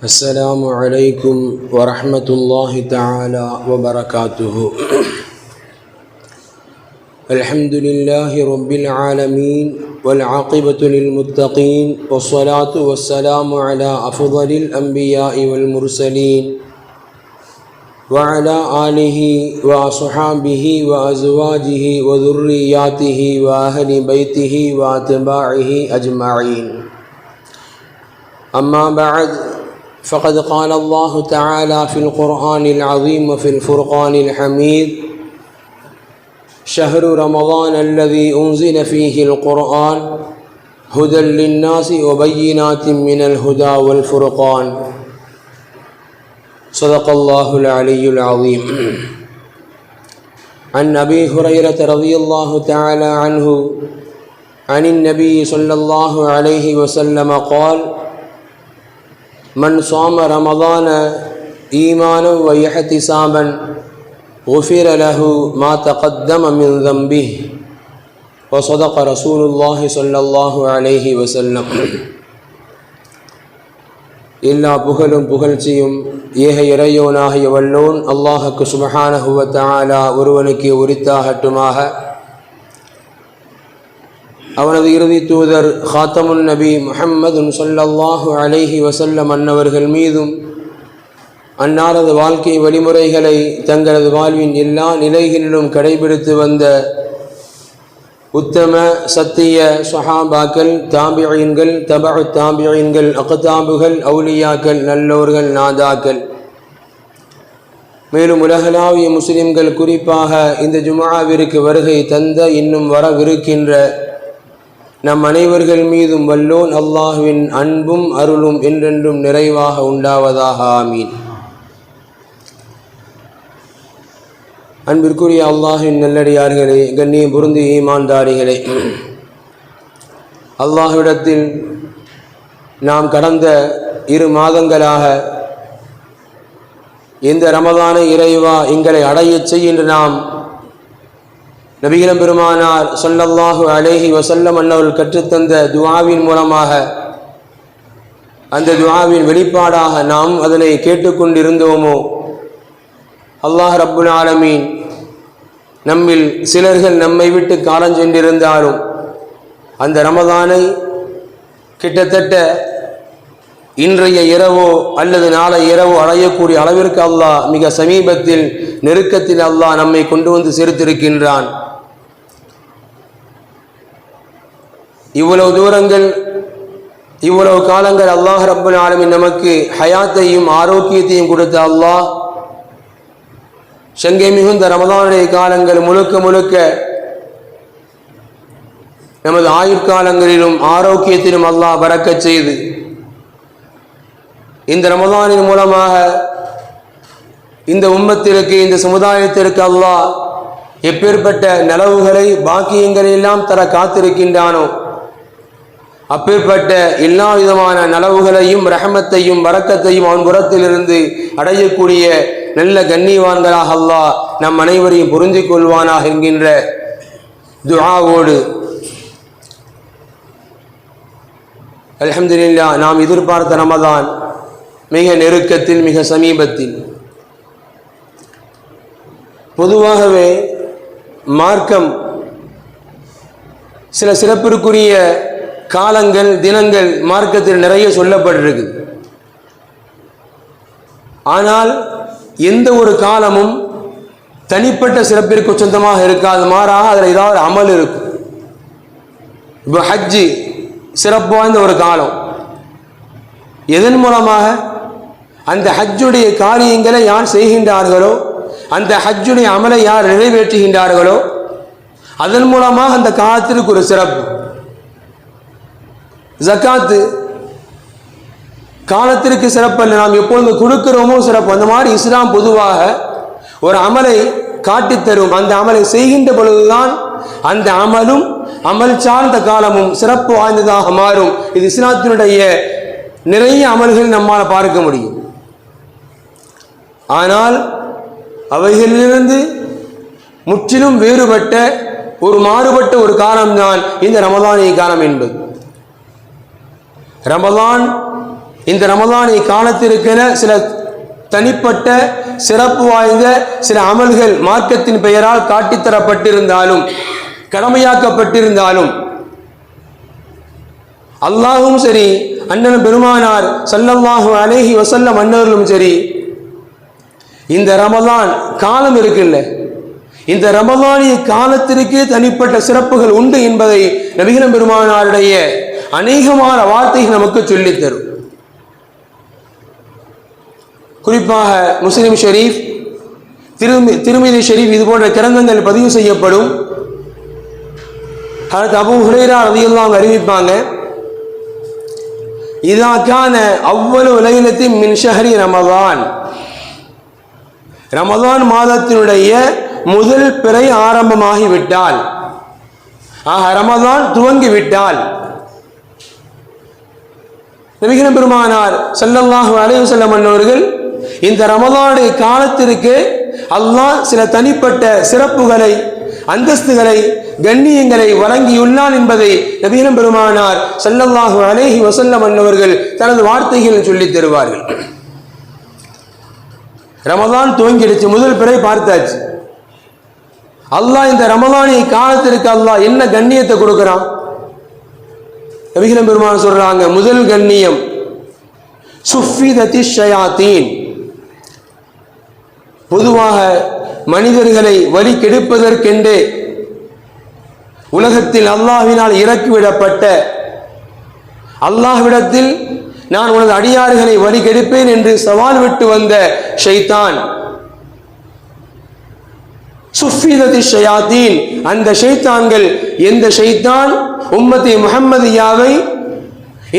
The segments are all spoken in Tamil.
السلام عليكم ورحمة الله تعالى وبركاته. الحمد لله رب العالمين والعاقبة للمتقين والصلاة والسلام على أفضل الأنبياء والمرسلين وعلى آله وأصحابه وأزواجه وذرياته وأهل بيته وأتباعه أجمعين. أما بعد فقد قال الله تعالى في القرآن العظيم وفي الفرقان الحميد شهر رمضان الذي أنزل فيه القرآن هدى للناس وبينات من الهدى والفرقان. صدق الله العلي العظيم. عن أبي هريرة رضي الله تعالى عنه عن النبي صلى الله عليه وسلم قال من صام رمضان إيمانا واحتسابا غفر له ما تقدم من ذنبه وصدق رسول الله صلى الله عليه وسلم எல்லா புகழும் புகழ்ச்சியும் ஏக இறையோனாகிய வல்லோன் அல்லாஹுக்கு சுபஹானஹுவ தஆலா ஒருவனுக்கு உரித்தாகட்டுமாக அவனது இறுதி தூதர் ஹாத்தமுன் நபி முஹம்மதுன் சொல்லல்லாஹு அலைஹி வசல்லம் அன்னவர்கள் மீதும் அன்னாரது வாழ்க்கை வழிமுறைகளை தங்களது வாழ்வின் எல்லா நிலைகளிலும் கடைபிடித்து வந்த உத்தம சத்திய சொஹாபாக்கள் தாபியன்கள் தபு தாபியன்கள் அகதாபுகள் அவுலியாக்கள் நல்லோர்கள் நாதாக்கள். மேலும் உலகளாவிய முஸ்லிம்கள் குறிப்பாக இந்த ஜுமாவிற்கு வருகை தந்த இன்னும் வரவிருக்கின்ற நம் அனைவர்கள் மீதும் வல்லோன் அல்லாஹுவின் அன்பும் அருளும் என்றென்றும் நிறைவாக உண்டாவதாக ஆமீன். அன்பிற்குரிய அல்லாஹின் நல்லடியார்களே கண்ணிய பொருந்தி ஈமான்தாரிகளே அல்லாஹ்விடத்தில் நாம் கடந்த இரு மாதங்களாக எந்த ரமதான இறைவா எங்களை அடையச் செய்ய நாம் நபிகிலம் பெருமானார் சொல்லல்லாஹு அலேஹி வசல்லம் அன்னவர்கள் கற்றுத்தந்த துவாவின் மூலமாக அந்த துவாவின் வெளிப்பாடாக நாம் அதனை கேட்டுக்கொண்டிருந்தோமோ? அல்லாஹ் ரப்புல் ஆலமீன் நம்மில் சிலர்கள் நம்மை விட்டு காலம் சென்றிருந்தாலும் அந்த ரமதானை கிட்டத்தட்ட இன்றைய இரவோ அல்லது நாளை இரவோ அடையக்கூடிய அளவிற்கு அல்லாஹ் மிக சமீபத்தில் நெருக்கத்தில் அல்லாஹ் நம்மை கொண்டு வந்து சேர்த்திருக்கின்றான். இவ்வளவு தூரங்கள் இவ்வளவு காலங்கள் அல்லாஹ் ரப்புல் ஆலமின் நமக்கு ஹயாத்தையும் ஆரோக்கியத்தையும் கொடுத்த அல்லாஹ் சங்கை மிகுந்த ரமதானுடைய காலங்கள் முழுக்க முழுக்க நமது ஆயுட்காலங்களிலும் ஆரோக்கியத்திலும் அல்லாஹ் பறக்கச் செய்து இந்த ரமதானின் மூலமாக இந்த உம்மத்திற்கு இந்த சமுதாயத்திற்கு அல்லாஹ் எப்பேற்பட்ட நலவுகளை பாக்கியங்களை எல்லாம் தர காத்திருக்கின்றானோ அப்பேற்பட்ட எல்லா விதமான நலவுகளையும் ரஹமத்தையும் வரக்கத்தையும் அவன் புறத்திலிருந்து அடையக்கூடிய நல்ல கண்ணியவான்களாக அல்லாஹ் நம் அனைவரையும் புரிஞ்சு கொள்வானாக என்கின்ற துஆவோடு. அலமதுல்லா நாம் எதிர்பார்த்த ரமதான் மிக நெருக்கத்தில் மிக சமீபத்தில். பொதுவாகவே மார்க்கம் சில சிறப்பிற்குரிய காலங்கள் தினங்கள் மார்க்கத்தில் நிறைய சொல்லப்பட்டிருக்கு. ஆனால் எந்த ஒரு காலமும் தனிப்பட்ட சிறப்பிற்கு சொந்தமாக இருக்காது. மாறாக அதில் ஏதாவது அமல் இருக்கும். இப்போ ஹஜ்ஜி சிறப்பு வாய்ந்த ஒரு காலம். எதன் மூலமாக? அந்த ஹஜ்ஜுடைய காரியங்களை யார் செய்கின்றார்களோ அந்த ஹஜ்ஜுடைய அமலை யார் நிறைவேற்றுகின்றார்களோ அதன் மூலமாக அந்த காலத்திற்கு ஒரு சிறப்பு. ஜக்காத்து. காலத்திற்கு சிறப்பல்ல நாம் எப்பொழுது கொடுக்கிறோமோ சிறப்பு. அந்த மாதிரி இஸ்லாம் பொதுவாக ஒரு அமலை காட்டித்தரும் அந்த அமலை செய்கின்ற பொழுதுதான் அந்த அமலும் அமல் சார்ந்த காலமும் சிறப்பு வாய்ந்ததாக மாறும். இது இஸ்லாத்தினுடைய நிறைய அமல்கள் நம்மால் பார்க்க முடியும். ஆனால் அவைகளிலிருந்து முற்றிலும் வேறுபட்ட ஒரு மாறுபட்ட ஒரு காலம்தான் இந்த ரமதானிய காலம் என்பது. ரமலான் இந்த ரமலானை காலத்திற்கென சில தனிப்பட்ட சிறப்பு வாய்ந்த சில அமல்கள் மார்க்கத்தின் பெயரால் காட்டித்தரப்பட்டிருந்தாலும் கடமையாக்கப்பட்டிருந்தாலும் அல்லாஹும் சரி அண்ணன் பெருமானார் சல்லல்லாஹு அலேஹி வசல்லம் அன்னர்களும் சரி இந்த ரமலான் காலம் இருக்குல்ல? இந்த ரமலானிய காலத்திற்கே தனிப்பட்ட சிறப்புகள் உண்டு என்பதை நபிகரம் பெருமானாருடைய அநேகமான வார்த்தைகள் நமக்கு சொல்லித் தரும். குறிப்பாக முஸ்லிம் ஷெரீஃப் திருமி திருமிதி ஷெரீஃப் இது போன்ற கிரந்தங்கள் பதிவு செய்யப்படும். அடுத்து அபு ஹுரேரா ரதியெல்லாம் அவங்க அறிவிப்பாங்க இதாக்கான அவ்வளவு உலகிலத்தின் மின் ஷஹரி ரமதான். ரமதான் மாதத்தினுடைய முதல் பிறை ஆரம்பமாகிவிட்டால் ஆக ரமதான் துவங்கி நபிகின பெருமானார் செல்லல்லாஹு அலைவு செல்லம் அன்னவர்கள் இந்த ரமதானுடைய காலத்திற்கு அல்லாஹ் சில தனிப்பட்ட சிறப்புகளை அந்தஸ்துகளை கண்ணியங்களை வழங்கியுள்ளான் என்பதை நவீனம் பெருமானார் செல்லல்லாஹு அலைஹி வசல்லம் அன்னவர்கள் தனது வார்த்தைகளில் சொல்லித் தருவார்கள். ரமதான் துவங்கிடுச்சு முதல் பிறை பார்த்தாச்சு. அல்லாஹ் இந்த ரமதானிய காலத்திற்கு அல்லாஹ் என்ன கண்ணியத்தை கொடுக்குறான்? நபிகளும் பெருமான் சொல்றாங்க முதல் கண்ணியம் சுஃபிதத்தி ஷயாத்தீன். பொதுவாக மனிதர்களை வழி கெடுப்பதற்கென்றே உலகத்தில் அல்லாஹினால் இறக்கிவிடப்பட்ட அல்லாஹ்விடத்தில் நான் உனது அடியார்களை வழி கெடுப்பேன் என்று சவால் விட்டு வந்த ஷைத்தான். சுஃபிதத்தி ஷயாத்தீன் அந்த ஷைத்தான்கள் எந்த ஷைத்தான் உம்மத்தி முகம்மதியாவை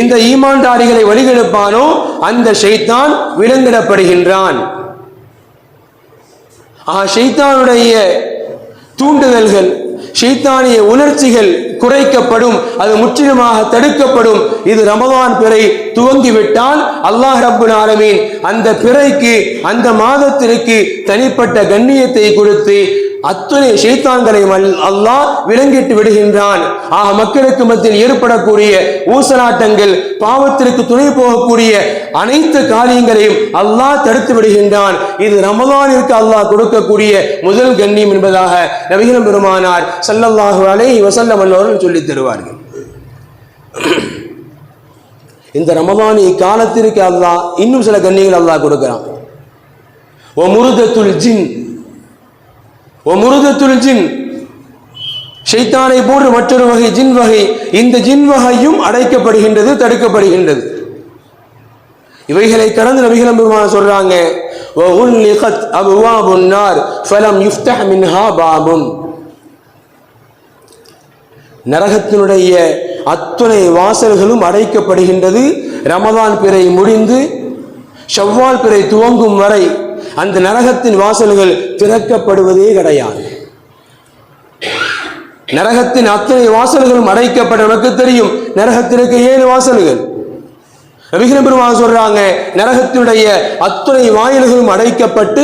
இந்த ஈமான்தாரிகளை வழிகெடுப்பானோ அந்த ஷைத்தான் விலங்கிடப்படுகின்றான். ஆ ஷைத்தானுடைய தூண்டுதல்கள் ஷைத்தானிய உணர்ச்சிகள் குறைக்கப்படும் அது முற்றிலுமாக தடுக்கப்படும். இது ரமதான் பிறை துவங்கிவிட்டால் அல்லாஹ் ரப்புல் ஆலமீன் அந்த பிறைக்கு அந்த மாதத்திற்கு தனிப்பட்ட கண்ணியத்தை கொடுத்து அத்துணை ஷைத்தான்களையும் அல்- அல்லாஹ் விளங்கிட்டு விடுகின்றான். ஆக மக்களுக்கு மத்தியில் ஏற்படக்கூடிய ஊசலாட்டங்கள் பாவத்திற்கு துணை போகக்கூடிய அனைத்து காரியங்களையும் அல்லாஹ் தடுத்து விடுகின்றான். இது ரமதானிற்கு அல்லாஹ் கொடுக்கக்கூடிய முதல் கண்ணியம் என்பதாக நபிகளும் பெருமானார் சல்லல்லாஹு அலை வசல்லம் அல்லவர்கள் சொல்லித் தருவார்கள். இந்த ரமதானி காலத்திற்கு அல்லாஹ் இன்னும் சில கண்ணியங்கள் அல்லாஹ் கொடுக்கிறான். ஓ முருதத்துல் ஜின் ஒமுருதத்துல் ஜின் ஷைத்தானை போன்ற மற்றொரு வகை ஜின் வகை இந்த ஜின் வகையும் அடைக்கப்படுகின்றது தடுக்கப்படுகின்றது. இவைகளை கடந்து நபிகள் பெருமான சொல்றாங்க வஉல்லிகத் அபுவாபுன்னார் ஃபலம் யுஃப்தஹ் நரகத்தினுடைய அத்துணை வாசல்களும் அடைக்கப்படுகின்றது. ரமதான் பிறை முடிந்து ஷவ்வால் பிறை துவங்கும் வரை அந்த நரகத்தின் வாசல்கள் திறக்கப்படுவதே கிடையாது. நரகத்தின் அத்தனை வாசல்களும் அடைக்கப்பட்ட நமக்கு தெரியும். நரகத்திற்கு ஏழு வாசல்கள். நபிகள் பெருமாள் சொல்றாங்க நரகத்தினுடைய அத்துணை வாயில்களும் அடைக்கப்பட்டு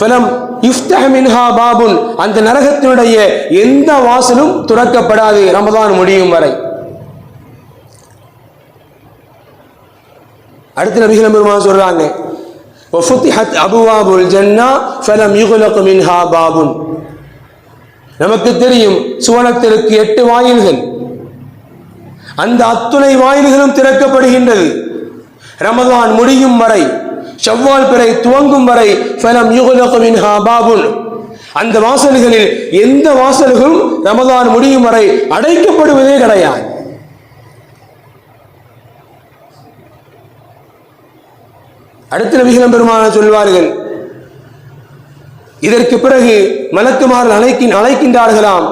ஃபலம் இஃப்தஹ் பாபுன் அந்த நரகத்தினுடைய எந்த வாசலும் துறக்கப்படாது. ரமதான் முடியும் வரை. அடுத்து நபிகள் பெருமாள் சொல்றாங்க ஒஃபுத்திஹத் அபுவாபுல் ஜன்னா ஃபலம் யுகுலகு மின்ஹா பாபுன் நமக்கு தெரியும் சுவனத்திற்கு எட்டு வாயில்கள். அந்த அத்துணை வாயில்களும் திறக்கப்படுகின்றது. ரமதான் முடியும் வரை செவ்வால் பிறை துவங்கும் வரை ஃபலம் யுகுலகு மின்ஹா பாபுன். அந்த வாசல்களில் எந்த வாசல்களும் ரமதான் முடியும் வரை அடைக்கப்படுவதே கிடையாது. அடுத்த நபிகளும் பெருமான சொல்வார்கள். இதற்கு பிறகு மலக்குமார்கள் அழைக்கின் அழைக்கின்றார்களாம்.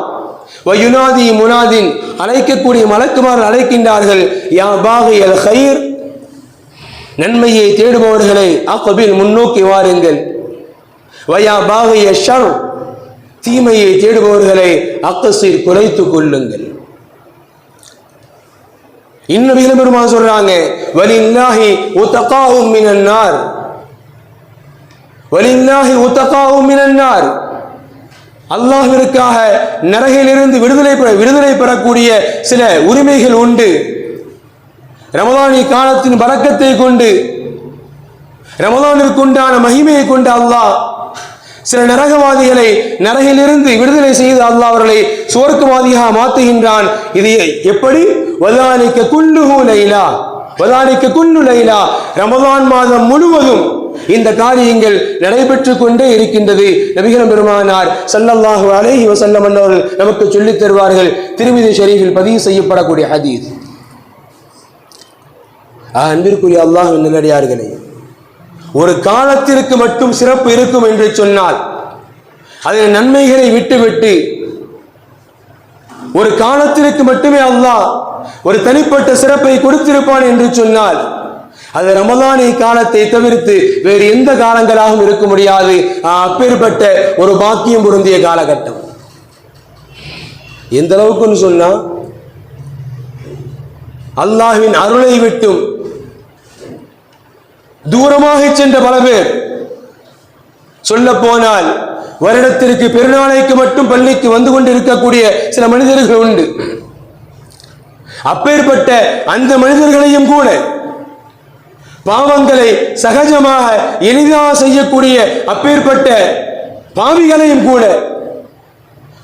வயுனாதி முனாதின் அழைக்கக்கூடிய மலக்குமார்கள் அழைக்கின்றார்கள் யா பாகியல் ஹைர் நன்மையை தேடுபவர்களை அக்கபில் முன்னோக்கி வாருங்கள். வயா பாகிய ஷர் தீமையை தேடுபவர்களை அக்கசீர் குறைத்துக் கொள்ளுங்கள். இன்னும் இளம் பெருமான் சொல்றாங்க வலில்லாஹி உத்தகாவும் மினன்னார். வலில்லாஹி உத்தகாவும் மினன்னார். அல்லாஹிற்காக நரகிலிருந்து விடுதலை பெற விடுதலை பெறக்கூடிய சில உரிமைகள் உண்டு. ரமலானி காலத்தின் பறக்கத்தை கொண்டு ரமலானிற்கு உண்டான மகிமையை கொண்டு அல்லாஹ் சில நரகவாதிகளை நரகிலிருந்து விடுதலை செய்து அல்லாஹ் அவர்களை சுவர்க்கவாதியாக மாற்றுகின்றான். இது எப்படி? வதானிக்க குல்லுஹு லைலா. வதானிக்க குல்லு லைலா. ரமதான் மாதம் முழுவதும் இந்த காரியங்கள் நடைபெற்று கொண்டே இருக்கின்றது. நபிகரம் பெருமானார் சல்லல்லாஹு அலைஹி வசல்லம் அவர்கள் நமக்கு சொல்லித் தருவார்கள். திருமிதி ஷெரீஃபில் பதிவு செய்யப்படக்கூடிய ஹதீஸ். அன்பிற்குரிய அல்லாஹ் நல்லடியார்களே ஒரு காலத்திற்கு மட்டும் சிறப்பு இருக்கும் என்று சொன்னால் அதில் நன்மைகளை விட்டுவிட்டு ஒரு காலத்திற்கு மட்டுமே அல்லாஹ் ஒரு தனிப்பட்ட சிறப்பை கொடுத்திருப்பான் என்று சொன்னால் அது ரமலானை காலத்தை தவிர்த்து வேறு எந்த காலங்களாகவும் இருக்க முடியாது. அப்பேற்பட்ட ஒரு பாக்கியம் பொருந்திய காலகட்டம். எந்த அளவுக்குன்னு சொன்னா அல்லாஹின் அருளை விட்டும் தூரமாக சென்ற பல பேர் சொல்ல போனால் வருடத்திற்கு பெருநாளைக்கு மட்டும் பள்ளிக்கு வந்து கொண்டு இருக்கக்கூடிய சில மனிதர்கள் உண்டு. அப்பேற்பட்ட அந்த மனிதர்களையும் கூட பாவங்களை சகஜமாக எளிதாக செய்யக்கூடிய அப்பேற்பட்ட பாவிகளையும் கூட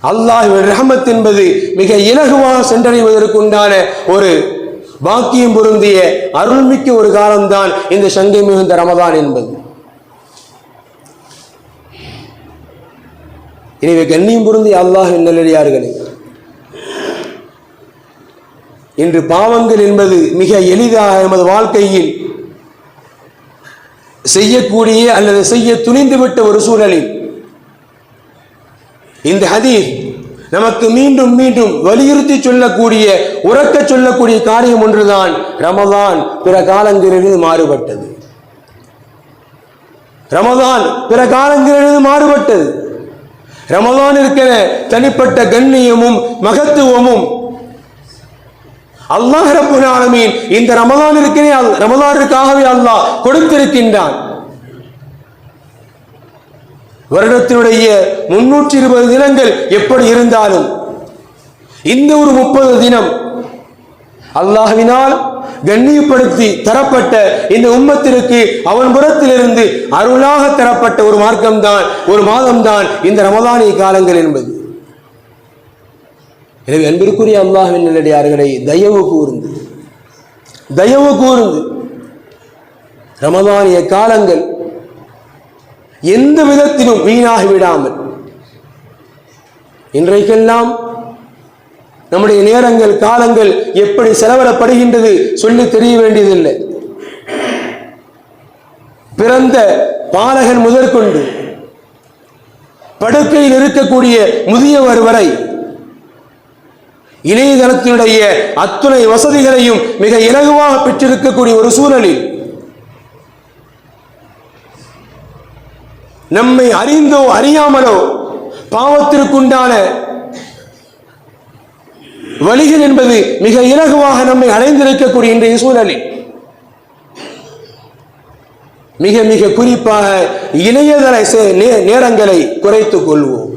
அல்லாஹ்வின் ரஹமத் என்பது மிக இலகுவாக சென்றடைவதற்கு உண்டான ஒரு பாக்கியம் பொருந்திய அருள்மிக்க ஒரு காலம்தான் இந்த சங்கை மிகுந்த ரமதான் என்பது. எனவே கண்ணியம் பொருந்திய அல்லாஹ் நல்லடியார்களே இன்று பாவங்கள் என்பது மிக எளிதாக நமது வாழ்க்கையில் செய்யக்கூடிய அல்லது செய்ய துணிந்துவிட்ட ஒரு சூழலில். இந்த ஹதீர் நமக்கு மீண்டும் மீண்டும் வலியுறுத்தி சொல்லக்கூடிய உறக்க சொல்லக்கூடிய காரியம் ஒன்றுதான். ரமதான் பிற காலங்களிலிருந்து மாறுபட்டது. ரமதான் பிற காலங்களிலிருந்து மாறுபட்டது. ரமதான் இருக்கிற தனிப்பட்ட கண்ணியமும் மகத்துவமும் அல்லாஹ் ரபுல் ஆலமீன் இந்த ரமதானிற்கே அல்- ரமதானிற்காகவே அல்லாஹ் கொடுத்திருக்கின்றான். வருடத்தினுடைய முன்னூற்றி இருபது தினங்கள் எப்படி இருந்தாலும் இந்த ஒரு முப்பது தினம் அல்லாஹ்வினால் கண்ணியப்படுத்தி தரப்பட்ட இந்த உம்மத்திற்கு அவன் புறத்திலிருந்து அருளாக தரப்பட்ட ஒரு மார்க்கம்தான் ஒரு மாதம்தான் இந்த ரமதானிய காலங்கள் என்பது. எனவே அன்பிற்குரிய அல்லாஹ்வின் நல்லடியார்களை தயவு கூர்ந்து தயவு கூர்ந்து ரமதானிய காலங்கள் எந்த விதத்திலும் வீணாகி விடாமல் இன்றைக்கெல்லாம் நம்முடைய நேரங்கள் காலங்கள் எப்படி செலவிடப்படுகின்றது சொல்லி தெரிய வேண்டியதில்லை. பிறந்த பாலகன் முதற்கொண்டு படுக்கையில் இருக்கக்கூடிய முதியவர் வரை இணையதளத்தினுடைய அத்துணை வசதிகளையும் மிக இலகுவாக பெற்றிருக்கக்கூடிய ஒரு சூழலில் நம்மை அறிந்தோ அறியாமலோ பாவத்திற்குண்டான வழிகள் என்பது மிக இலகுவாக நம்மை அடைந்திருக்கக்கூடிய இன்றைய சூழலில். மிக மிக குறிப்பாக இணையதள நே- நேரங்களை குறைத்துக் கொள்வோம்.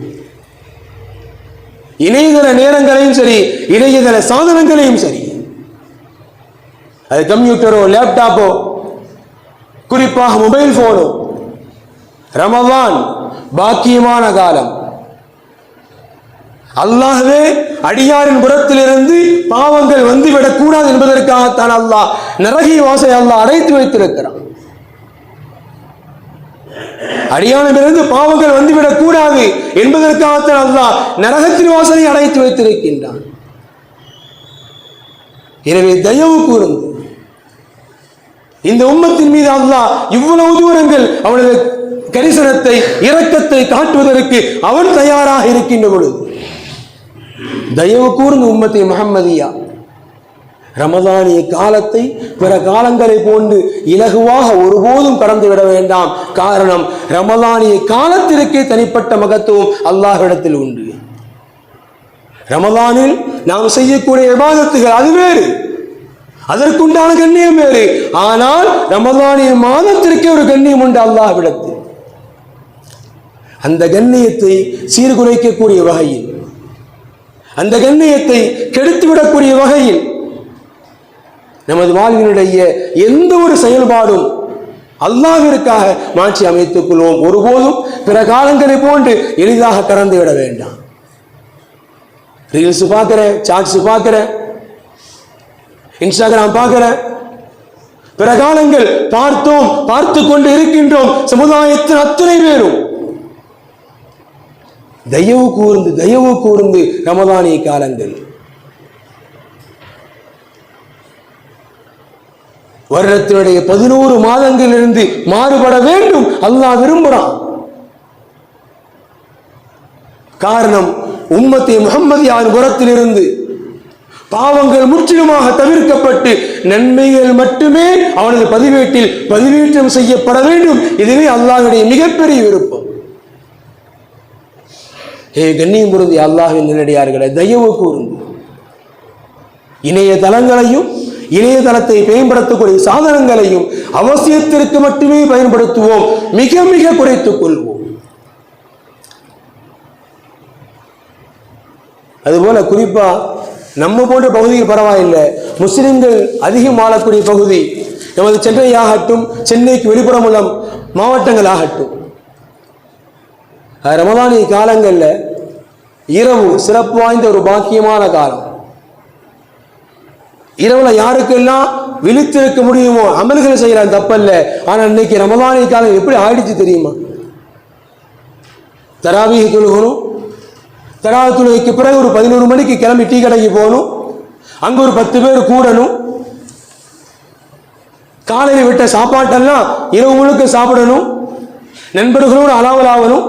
இணையதள நேரங்களையும் சரி இணையதள சாதனங்களையும் சரி. அது கம்ப்யூட்டரோ லேப்டாப்போ குறிப்பாக மொபைல் போனோ ரமவான் பாக்கியமான காலம். அல்லாஹவே அடியாரின் புறத்திலிருந்து பாவங்கள் வந்துவிடக் கூடாது என்பதற்காகத்தான் அல்லாஹ் நரகி வாசை அல்லாஹ் அடைத்து வைத்திருக்கிறான். அடியானிலிருந்து பாவங்கள் வந்துவிடக் கூடாது என்பதற்காகத்தான் அல்லாஹ் நரகத்தின் வாசனை அடைத்து வைத்திருக்கின்றான். எனவே தயவு கூறும் இந்த உம்மத்தின் மீது அல்லாஹ் இவ்வளவு தூரங்கள் அவனது கரிசனத்தை இரக்கத்தை காட்டுவதற்கு அவன் தயாராக இருக்கின்ற பொழுது தயவு கூர்ந்து உம்மத்தை முகம்மதியா ரமதானிய காலத்தை பிற காலங்களை போன்று இலகுவாக ஒருபோதும் கடந்து விட வேண்டாம். காரணம் ரமதானிய காலத்திற்கே தனிப்பட்ட மகத்துவம் அல்லாஹ்விடத்தில் உண்டு. ரமதானில் நாம் செய்யக்கூடிய விவாதத்துகள் அது வேறு. அதற்குண்டான கண்ணியம் வேறு. ஆனால் ரமதானிய மாதத்திற்கே ஒரு கண்ணியம் உண்டு அல்லாஹ்விடத்தில். அந்த கண்ணியத்தை சீர்குலைக்கக்கூடிய வகையில் அந்த கண்ணியத்தை கெடுத்துவிடக்கூடிய வகையில் நமது வாழ்வினுடைய எந்த ஒரு செயல்பாடும் அல்லாவிற்காக மாற்றி அமைத்துக் கொள்வோம். ஒருபோதும் பிற காலங்களை போன்று எளிதாக கறந்து விட வேண்டாம். ரீல்ஸ் பார்க்கிறேன் சாட்ஸ் பார்க்கிறேன் இன்ஸ்டாகிராம் பார்க்கிறேன். பிற காலங்கள் பார்த்தோம் பார்த்து கொண்டு இருக்கின்றோம். சமுதாயத்தின் அத்தனை பேரும். தயவு கூர்ந்து தயவு கூர்ந்து ரமதானிய காலங்கள். வருடத்தினுடைய பதினோரு மாதங்களிலிருந்து மாறுபட வேண்டும். அல்லாஹ் விரும்புகிறான் காரணம் உம்மத்தை முகம்மதியான் புறத்திலிருந்து பாவங்கள் முற்றிலுமாக தவிர்க்கப்பட்டு நன்மைகள் மட்டுமே அவனது பதிவேட்டில் பதிவேற்றம் செய்யப்பட வேண்டும். இதுவே அல்லாஹுடைய மிகப்பெரிய விருப்பம். ஏ கண்ணியம் பொருந்தி அல்லாஹின் நிலடியார்களை தயவு கூர்ந்து இணையதளங்களையும் இணையதளத்தை பயன்படுத்தக்கூடிய சாதனங்களையும் அவசியத்திற்கு மட்டுமே பயன்படுத்துவோம். மிக மிக குறைத்துக் கொள்வோம். அதுபோல குறிப்பா நம்ம போன்ற பகுதியில் பரவாயில்லை. முஸ்லிம்கள் அதிகம் வாழக்கூடிய பகுதி நமது சென்னை ஆகட்டும் சென்னைக்கு வெளிப்புறம் உள்ள மாவட்டங்கள் ஆகட்டும் ரமதானி காலங்களில் இரவு சிறப்பு வாய்ந்த ஒரு பாக்கியமான காலம். இரவுல யாருக்கெல்லாம் விழித்திருக்க முடியுமோ அமல்கள் செய்யலாம் தப்பல்ல. ஆனா இன்னைக்கு ரமதானி காலம் எப்படி ஆயிடுச்சு தெரியுமா? தராவீக தொழுகணும். தராவ தொழுகைக்கு பிறகு ஒரு பதினோரு மணிக்கு கிளம்பி டீ கடைக்கு போகணும். அங்க ஒரு பத்து பேர் கூடணும். காலையில் விட்ட சாப்பாட்டெல்லாம் இரவு முழுக்க சாப்பிடணும். நண்பர்களோடு அலாவலாகணும்.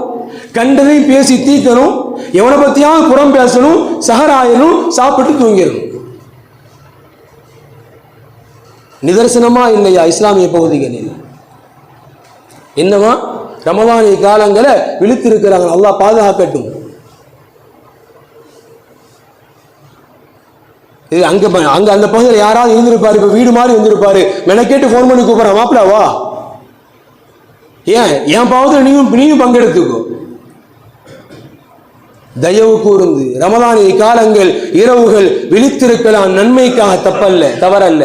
கண்டதையும் பேசி தீக்கணும் எவனை பத்தியாவது புறம் பேசணும் சகராயணும் சாப்பிட்டு தூங்கிடணும். நிதர்சனமா இல்லையா இஸ்லாமிய பகுதிகளில்? என்னவா? ரமதானிய காலங்களை விழித்து இருக்கிறாங்க அல்லாஹ் பாதுகாக்கட்டும். இது அங்க அங்க அந்த பகுதியில் யாராவது இருந்திருப்பாரு? இப்ப வீடு மாதிரி வந்திருப்பாரு. மெனக்கேட்டு ஃபோன் பண்ணி கூப்பிடுற மாப்பிள வா. ஏன்? என் பாவத்தில் நீயும் நீயும் பங்கெடுத்துக்கோ. தயவு கூர்ந்து ரமதானிய காலங்கள் இரவுகள் விழித்திருக்கலாம். நன்மைக்காக தப்பல்ல தவறல்ல.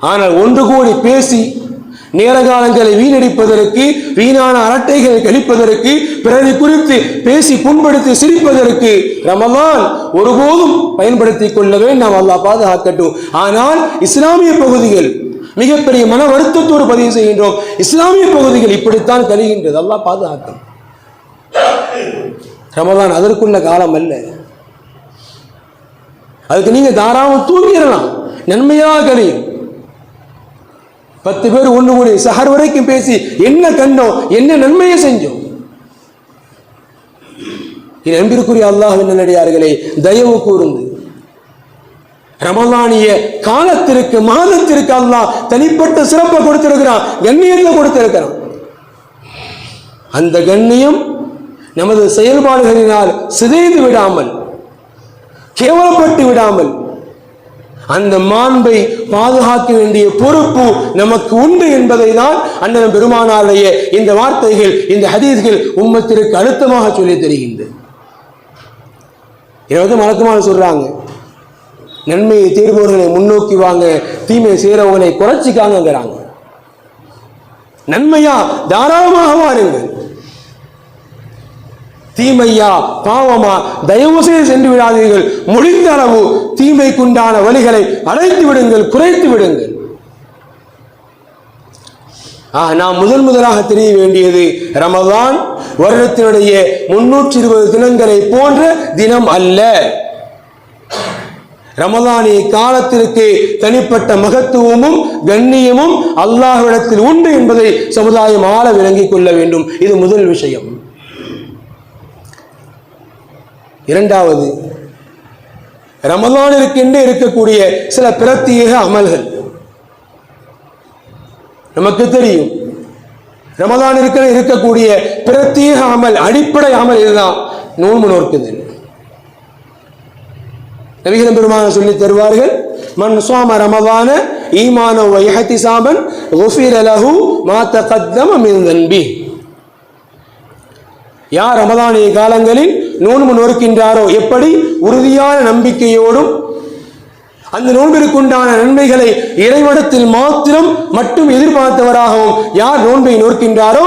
ஆனால் ஒன்று கூடி பேசி நேரகாலங்களை வீணடிப்பதற்கு வீணான அரட்டைகளை கழிப்பதற்கு பிறரை குறித்து பேசி புண்படுத்தி சிரிப்பதற்கு ரமலான் ஒருபோதும் பயன்படுத்திக் கொள்ளவே நாம் அல்லாஹ் பாதுகாக்கட்டும். ஆனால் இஸ்லாமிய பகுதிகள் மிகப்பெரிய மன வருத்தத்தோடு பதிவு செய்கின்றோம். இஸ்லாமிய பகுதிகள் இப்படித்தான் கழிகின்றது. அல்லாஹ் பாதுகாக்கும் ரமலான் அதற்குள்ள காலம் அல்ல. அதுக்கு நீங்க தாராளம் தூங்கிடலாம். நன்மையாக கழியும். பத்து பேர் ஒண்ணு கூடி சஹர் வரைக்கும் பேசி என்ன கண்டோம் என்ன நன்மையை செஞ்சோம் இது அன்பிற்குரிய அல்லாஹின் நல்லடியார்களே தயவு கூர்ந்து ரமலானிய காலத்திற்கு மாதத்திற்கு அல்லாஹ் தனிப்பட்ட சிறப்பை கொடுத்திருக்கிறான் கண்ணியத்தை கொடுத்திருக்கிறான். அந்த கண்ணியம் நமது செயல்பாடுகளினால் சிதைந்து விடாமல் கேவலப்பட்டு விடாமல் அந்த மாண்பை பாதுகாக்க வேண்டிய பொறுப்பு நமக்கு உண்டு என்பதை தான் அண்ணன் பெருமானாருடைய இந்த வார்த்தைகள் இந்த ஹதீஸ்கள் உம்மத்திற்கு அழுத்தமாக சொல்லி தருகின்றது. இதை வந்து மலக்கமாக சொல்றாங்க நன்மையை தேர்பவர்களை முன்னோக்கி வாங்க தீமை செய்கிறவங்களை குறைச்சிக்காங்கிறாங்க நன்மையா? தாராளமாக வாருங்கள். தீமையா பாவமா தயவு செய்து சென்று விடாதீர்கள். முடிந்த அளவு தீமைக்குண்டான வழிகளை அடைத்து விடுங்கள் குறைத்து விடுங்கள். ஆக நாம் முதல் முதலாக தெரிய வேண்டியது ரமதான் வருடத்தினுடைய முன்னூற்றி இருபது தினங்களை போன்ற தினம் அல்ல. ரமதானிய காலத்திற்கு தனிப்பட்ட மகத்துவமும் கண்ணியமும் அல்லாஹ்விடத்தில் உண்டு என்பதை சமுதாயம் ஆள விளங்கிக் கொள்ள வேண்டும். இது முதல் விஷயம். இரண்டாவது ரமதானிற்கென்று இருக்கக்கூடிய சில பிரத்யேக அமல்கள். நமக்கு தெரியும் ரமதானிற்கு இருக்கக்கூடிய பிரத்யேக அமல் அடிப்படை அமல் இதுதான். நோன்பு நோக்குதல் நபிகள் பெருமான சொல்லி தருவார்கள் மன் சுவாம ரமதான ஈமான வைகத்தி சாமன் லஹு மா மாத்த கத்தம் அமிர்தன்பி யார் ரமதானிய காலங்களில் நோன்பு நோக்கின்றாரோ எப்படி? உறுதியான நம்பிக்கையோடும் அந்த நோன்பிற்குண்டான நன்மைகளை இறைவனத்தில் மாத்திரம் மட்டும் எதிர்பார்த்தவராகவும் யார் நோன்பை நோக்கின்றாரோ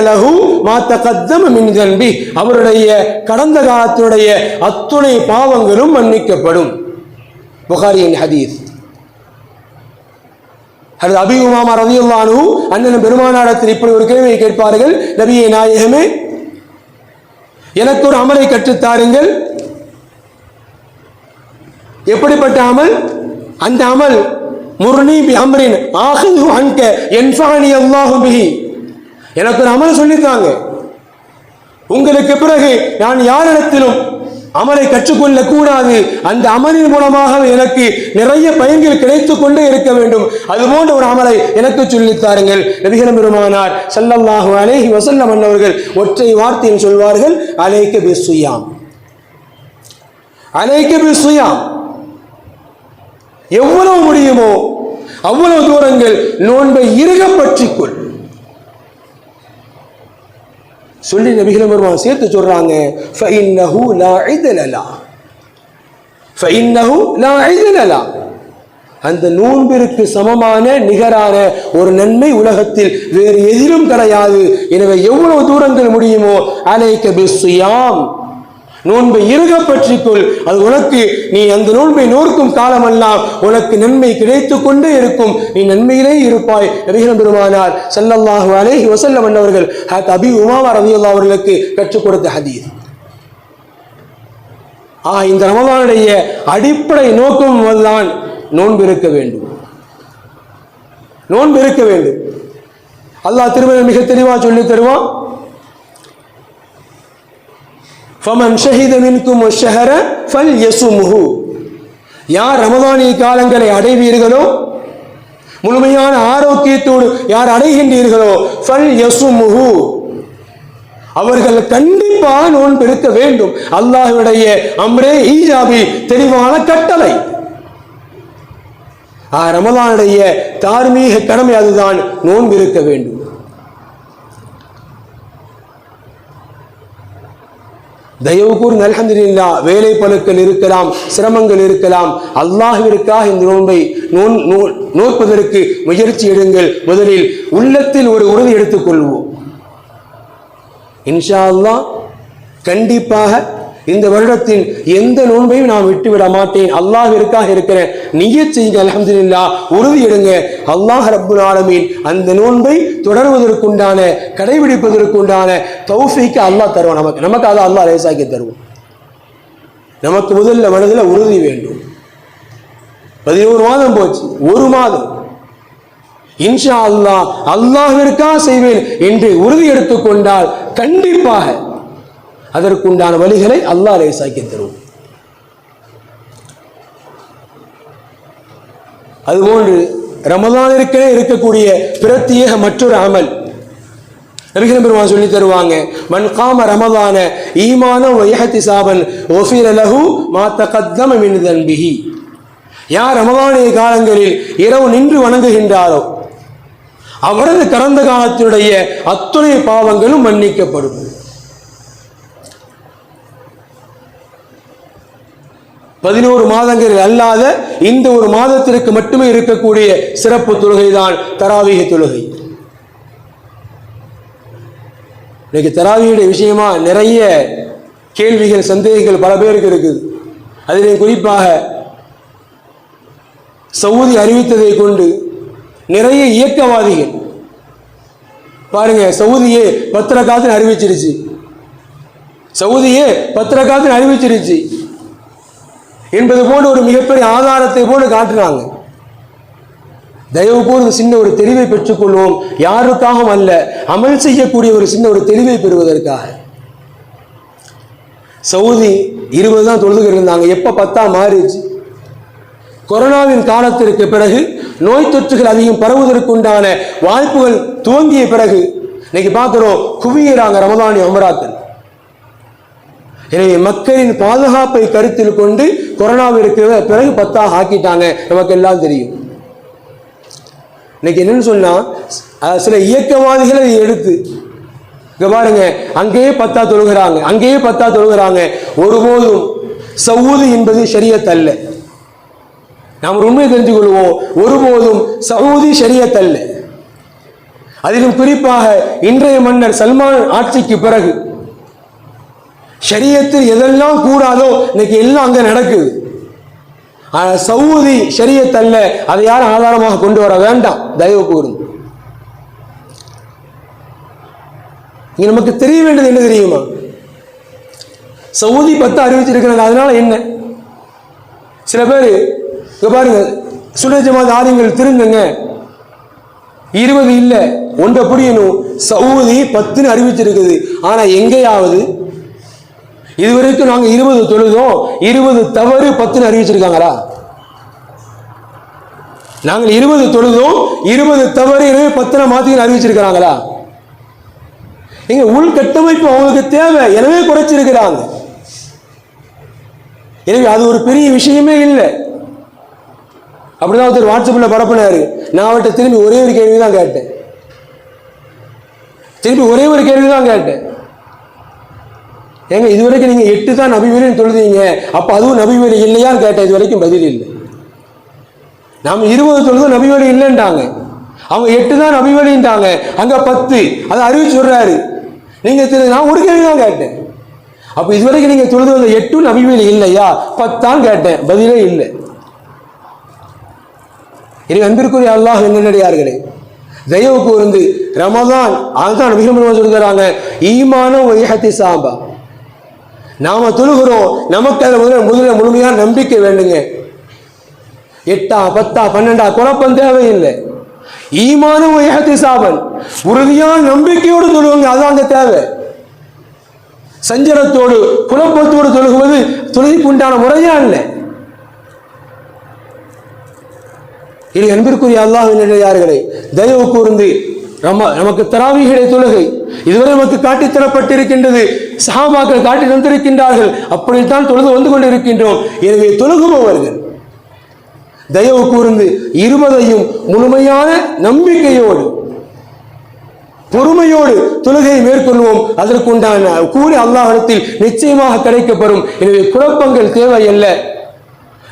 அலகு மாத்த கத்தம மின் தன்பி. அவருடைய கடந்த காலத்தினுடைய அத்துணை பாவங்களும் மன்னிக்கப்படும். புகாரியின் ஹதீஸ். அல்லது அபி உமாமா ரதியுல்லானு அண்ணன் பெருமானாரத்தில் இப்படி ஒரு கேள்வியை கேட்பார்கள். நபியை நாயகமே எனக்கு ஒரு அமலை கற்றுத்தாருங்கள் எப்படிப்பட்ட அமல்? அந்த அமல் முர்னி பி அம்ரின் ஆஹது அன்க என்ஃபானி அல்லாஹு பிஹி. எனக்கு ஒரு அமல் சொல்லித்தாங்க உங்களுக்கு பிறகு நான் யாரிடத்திலும் அமலை கற்றுக்கொள்ள கூடாது அந்த அமலின் மூலமாக எனக்கு நிறைய பயன்கள் கிடைத்துக் கொண்டே இருக்க வேண்டும். அது போன்ற ஒரு அமலை எனக்கு சொல்லித் தாருங்கள். நபிகளும் பெருமானார் ஸல்லல்லாஹு அலேஹி வசல்லம் அன்னவர்கள் ஒற்றை வார்த்தையில் சொல்வார்கள் அலைக்க பிஸ்ஸியாம். அலைக்க பிஸ்ஸியாம். எவ்வளவு முடியுமோ அவ்வளவு தூரங்கள் நோன்பை இறுக பற்றிக்கொள். சொல்லி நபிகள் வருவான் சேர்த்து சொல்கிறாங்க ஃபைன்னஹு லா இதலலா ஃபைன்னஹு லா இதலலா அந்த நோன்பிற்கு சமமான நிகரான ஒரு நன்மை உலகத்தில் வேறு எதிலும் கிடையாது. எனவே எவ்வளவு தூரங்கள் முடியுமோ அலைக்க பிஸ்யாம் நோன்பை இருக பற்றிக்கொள். அது உனக்கு நீ அந்த நோன்பை நோர்க்கும் காலமெல்லாம் உனக்கு நன்மை கிடைத்துக் கொண்டே இருக்கும். நீ நன்மையிலே இருப்பாய். நபிகள் பெருமானார் செல்லல்லாஹு அலேஹி வஸல்லம் அவர்கள் ஹத் அபி உமாமா ரலியல்லாஹு அவர்களுக்கு கற்றுக் கொடுத்த ஹதீர் ஆ இந்த ரமதானுடைய அடிப்படை நோக்கம் தான் நோன்பு இருக்க வேண்டும். நோன்பு இருக்க வேண்டும். அல்லாஹ் திருமணம் மிக தெளிவாக சொல்லி தருவான். ஃபமன் ஷஹித மின்கும் ஷஹர ஃபல் யசுமுஹு யார் ரமதானிய காலங்களை அடைவீர்களோ முழுமையான ஆரோக்கியத்தோடு யார் அடைகின்றீர்களோ ஃபல் யசுமுஹு அவர்கள் கண்டிப்பா நோன்பு இருக்க வேண்டும். அல்லாஹுடைய அம்ரே ஈஜாபி தெளிவான கட்டளை. ஆ, தார்மீக கடமை அதுதான் நோன்பு இருக்க வேண்டும். தயவு கூர்ந்து அல்ஹம்துலில்லா வேலை பழுக்கள் இருக்கலாம் சிரமங்கள் இருக்கலாம். அல்லாஹிற்காக இந்த நோன்பை நோன் நோ- நோற்பதற்கு முயற்சி எடுங்கள். முதலில் உள்ளத்தில் ஒரு உறுதி எடுத்துக்கொள்வோம். இன்ஷா அல்லாஹ் கண்டிப்பாக இந்த வருடத்தின் எந்த நோன்பையும் நான் விட்டுவிட மாட்டேன். அல்லாஹிற்காக இருக்கிறேன். நீயே செய்யுங்க அல்ஹம்துலில்லா உறுதி எடுங்க. அல்லாஹ் ரப்புல் ஆலமீன் அந்த நோன்பை தொடர்வதற்குண்டான கடைபிடிப்பதற்குண்டான தௌஃபிக்கு அல்லாஹ் தருவான். நமக்கு நமக்கு அதை அல்லாஹ் லேசாக்கி தருவோம் நமக்கு முதல்ல மனதில் உறுதி வேண்டும். பதினோரு மாதம் போச்சு. ஒரு மாதம். இன்ஷா அல்லாஹ் அல்லாஹிற்காக செய்வேன் என்று உறுதி எடுத்துக்கொண்டால் கண்டிப்பாக அதற்குண்டான வழிகளை அல்லாஹ் லேசாக்கி தருவோம் அதுபோன்று ரமதானிற்கே இருக்கக்கூடிய பிரத்யேக மற்றொரு அமல். நபிகள் பெருமா சொல்லி தருவாங்க மன் காம ரமதான ஈமான வயஹத்தி சாபன் ஒஃபீர லஹு மா தகத்தம மின் தன்பிஹி. யார் ரமதானிய காலங்களில் இரவு நின்று வணங்குகின்றாரோ அவரது கடந்த காலத்தினுடைய அத்துணை பாவங்களும் மன்னிக்கப்படும் பதினோரு மாதங்களில் அல்லாத இந்த ஒரு மாதத்திற்கு மட்டுமே இருக்கக்கூடிய சிறப்பு தொழுகை தான் தராவீக தொழுகை. இன்னைக்கு தராவியுடைய விஷயமா நிறைய கேள்விகள் சந்தேகங்கள் பல பேருக்கு இருக்குது. அதிலே குறிப்பாக சவுதி அறிவித்ததை கொண்டு நிறைய இயக்கவாதிகள் பாருங்க சவுதியே பத்திரகாத்துன்னு அறிவிச்சிருச்சு. சவுதியே பத்திரகாத்துன்னு அறிவிச்சிருச்சு. என்பது போன்ற ஒரு மிகப்பெரிய ஆதாரத்தை போல காட்டுறாங்க தயவு கூர்ந்து சின்ன ஒரு தெளிவை பெற்றுக்கொள்வோம். யாருக்காகவும் அல்ல அமல் செய்யக்கூடிய ஒரு சின்ன ஒரு தெளிவை பெறுவதற்காக. சவுதி இருபது தான் தொழுதுகிட்டு இருந்தாங்க. எப்போ பத்தா மாறிச்சு கொரோனாவின் காலத்திற்கு பிறகு நோய் தொற்றுகள் அதிகம் பரவுவதற்குண்டான வாய்ப்புகள் துவங்கிய பிறகு இன்னைக்கு பார்க்குறோம் குவியிறாங்க ரமதானி அமராத்தன் எனவே மக்களின் பாதுகாப்பை கருத்தில் கொண்டு கொரோனாவிற்கு பிறகு பத்தாக ஆக்கிட்டாங்க. நமக்கு எல்லாம் தெரியும். இன்னைக்கு என்னன்னு சொன்னா சில இயக்கவாதிகளை எடுத்து இங்க பாருங்க அங்கேயே பத்தா தொழுகிறாங்க அங்கேயே பத்தா தொழுகிறாங்க. ஒருபோதும் சவுது என்பது சரியத்தல்ல நாம் உண்மை தெரிஞ்சு கொள்வோம். ஒருபோதும் சவுதி சரியத்தல்ல அதிலும் குறிப்பாக இன்றைய மன்னர் சல்மான் ஆட்சிக்கு பிறகு ஷரியத்தில் எதெல்லாம் கூடாதோ இன்னைக்கு எல்லாம் அங்க நடக்குது. சவுதி ஷரியத் அல்ல அதை யாரும் ஆதாரமாக கொண்டு வர வேண்டாம். தயவு கூறும் இங்க நமக்கு தெரிய வேண்டியது என்ன தெரியுமா? சவுதி பத்து அறிவிச்சிருக்கிறாங்க அதனால என்ன? சில பேர் இங்க பாருங்க சுட ஜமாத் ஆரியங்கள் திருந்துங்க. இருபது இல்லை ஒன்றை புரியணும். சவுதி பத்துன்னு அறிவிச்சிருக்குது. ஆனா எங்கேயாவது இதுவரைக்கும் நாங்க இருபது தொழுதோம் இருபது தவறு பத்துன்னு அறிவிச்சிருக்காங்களா? நாங்கள் இருபது தொழுதும் இருபது தவறு இருபது பத்துல மாத்தின்னு அறிவிச்சிருக்கிறாங்களா? எங்க உள்கட்டமைப்பு அவங்களுக்கு தேவை எனவே குறைச்சிருக்கிறாங்க. எனவே அது ஒரு பெரிய விஷயமே இல்லை. அப்படிதான் ஒருத்தர் வாட்ஸ்அப்பில் பரப்பினாரு. நான் அவர்கிட்ட திரும்பி ஒரே ஒரு கேள்வி தான் கேட்டேன். திரும்பி ஒரே ஒரு கேள்வி தான் கேட்டேன். ஏங்க இதுவரைக்கும் நீங்கள் எட்டு தான் நபிவேலின்னு தொழுதீங்க. அப்போ அதுவும் நபிவேலி இல்லையான்னு கேட்டேன் இது வரைக்கும் பதில் இல்லை. நாம் இருபது தொழுதும் நபிவேலி இல்லைன்றாங்க. அவங்க எட்டு தான் நபிவேலின்றாங்க அங்கே பத்து. அதை அறிவிச்சு சொல்கிறாரு நீங்கள் திரு நான் ஒரு கேள்வி தான் கேட்டேன். அப்போ இதுவரைக்கும் நீங்கள் தொழுது வந்த எட்டும் நபிவேலி இல்லையா? பத்தான் கேட்டேன். பதிலே இல்லை. இனி அன்பிற்குரிய அல்லாஹ் என்னடியார்களே தயவு கூர்ந்து ரமதான் அதுதான் நபிகள் சொல்கிறாங்க ஈமான ஒரு சாம்பா நாம தொழுகிறோம். நமக்கு அதில் முதல்ல முதல்ல முழுமையாக நம்பிக்கை வேண்டுங்க. எட்டா பத்தா பன்னெண்டா குழப்பம் தேவையில்லை. ஈமானும் ஏகத்தி சாபன் உறுதியான நம்பிக்கையோடு தொழுவுங்க அதுதான் அங்க தேவை. சஞ்சலத்தோடு குழப்பத்தோடு தொழுகுவது தொழுகைக்கு உண்டான முறையா இல்லை? இது அன்பிற்குரிய அல்லாஹ் நிலையார்களே தயவு கூர்ந்து நம்ம நமக்கு தராவிகளை தொழுகை இதுவரை நமக்கு காட்டித் தரப்பட்டிருக்கின்றது சஹாபாக்கள் காட்டி தந்திருக்கின்றார்கள். அப்படித்தான் தொழுது வந்து கொண்டிருக்கின்றோம். எனவே தொழுகுபவர்கள் தயவு கூர்ந்து இருபதையும் முழுமையான நம்பிக்கையோடு பொறுமையோடு தொழுகையை மேற்கொள்வோம். அதற்குண்டான கூலி அல்லாஹத்தில் நிச்சயமாக கிடைக்கப்படும் எனவே குழப்பங்கள் தேவையல்ல.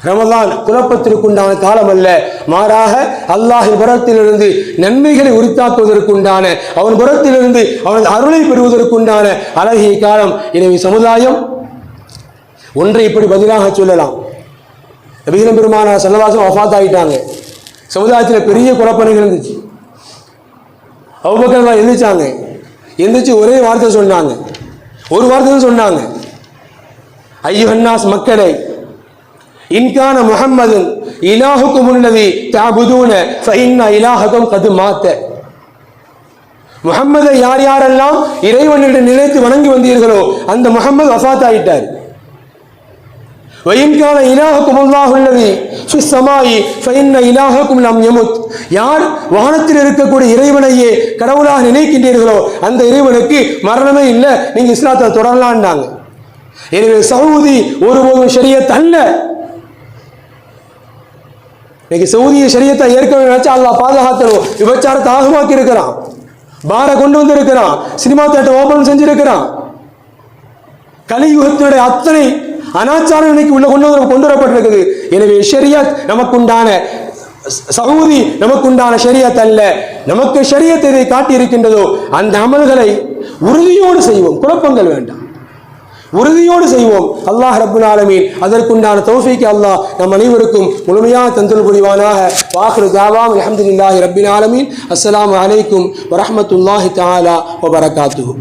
ரமதான் குழப்பத்திற்குண்டான காலம் அல்ல மாறாக அல்லாஹின் புறத்திலிருந்து நன்மைகளை உரித்தாக்குவதற்குண்டான அவன் புறத்திலிருந்து அவனது அருளை பெறுவதற்குண்டான அழகிய காலம். எனவே சமுதாயம் ஒன்றை இப்படி பதிலாக சொல்லலாம். நபிகள் பெருமான சல்லவாசம் வஃபாத் ஆகிட்டாங்க சமுதாயத்தில் பெரிய குழப்பங்கள் இருந்துச்சு. அவ்வளோ எழுந்திரிச்சாங்க எந்திரிச்சு ஒரே வார்த்தை சொன்னாங்க. ஒரு வார்த்தை சொன்னாங்க. ஐயோ மக்களை இன்கான முஹம்மதுன் இலாஹுக்கும் உள்ளதி தாபுதூன ஃபஇன்ன இலாஹகம் கது மாத்த முகம்மதை யார் யாரெல்லாம் இறைவனிடம் நிலைத்து வணங்கி வந்தீர்களோ அந்த முகம்மது வசாத் ஆயிட்டார் வயின்கான இலாஹுக்கும் அல்லாஹுல்லதி உள்ளது சுசமாயி ஃபஇன்ன இலாகக்கும் நாம் யமுத் யார் வானத்தில் இருக்கக்கூடிய இறைவனையே கடவுளாக நினைக்கின்றீர்களோ அந்த இறைவனுக்கு மரணமே இல்லை. நீங்க இஸ்லாத்தை தொடரலான்னாங்க எனவே சவுதி ஒருபோதும் சரியத் அல்ல. இன்னைக்கு சவுதிய ஷரியத்தை ஏற்கனவே நினைச்சா அல்லா பாதுகாத்தணும் விபச்சாரத்தை ஆகமாக்கி இருக்கிறான் பாரை கொண்டு வந்து இருக்கிறான் சினிமா தேட்டர் ஓபன் செஞ்சிருக்கிறான். கலியுகத்தினுடைய அத்தனை அனாச்சாரம் இன்னைக்கு உள்ள கொண்டு வந்து கொண்டு வரப்பட்டிருக்குது. எனவே ஷரியத் நமக்குண்டான சவுதி நமக்குண்டான ஷரியத் அல்ல. நமக்கு ஷரியத் எதை காட்டி இருக்கின்றதோ அந்த அமல்களை உறுதியோடு செய்வோம். குழப்பங்கள் வேண்டாம். உறுதியோடு செய்வோம். அல்லாஹ் ரப்புல் ஆலமீன். அதற்குண்டான தௌஃபீக்கு அல்லாஹ் நம் அனைவருக்கும் முழுமையாக தந்தல் புரிவானாக. வாஹ்ரு தாவாம் அல்ஹம்துலில்லாஹி ரப்பில் ஆலமீன். அஸ்ஸலாமு அலைக்கும் வரஹ்மத்துல்லாஹி தஆலா வபரகாத்துஹு.